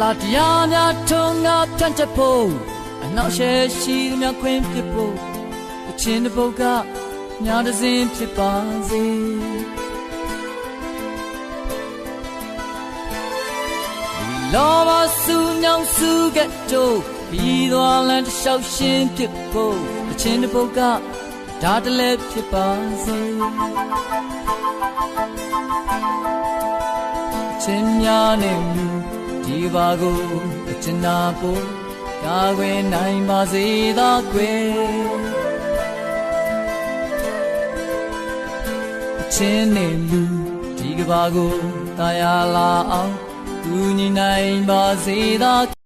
တရားများထုံငါဖြန့်ချက်ဖို့အနောက်ရှယ်ရှိသမျှခွင့်ဖြစ်ဖို့အချင်းတစ်ပုတ်ကညာတစ်စင်းဖြစ်ပါစေလောဘစုညောင်စုကကြိုးပြီးသွားလမ်းတစ်လျှောက်ရှင်းဖြစ်ဖို့အချင်းတစ်ပုတ်ကဒါတလဲဖြစ်ပါစေချင်းများနဲ့မူ ဒီပါကိုအချင်နာဖို့ကာကွယ်နိုင်ပါစေသာကွယ်အချင်းနဲ့လူဒီကဘာကိုတာယာလာအောင်သူညီနိုင်ပါစေသာ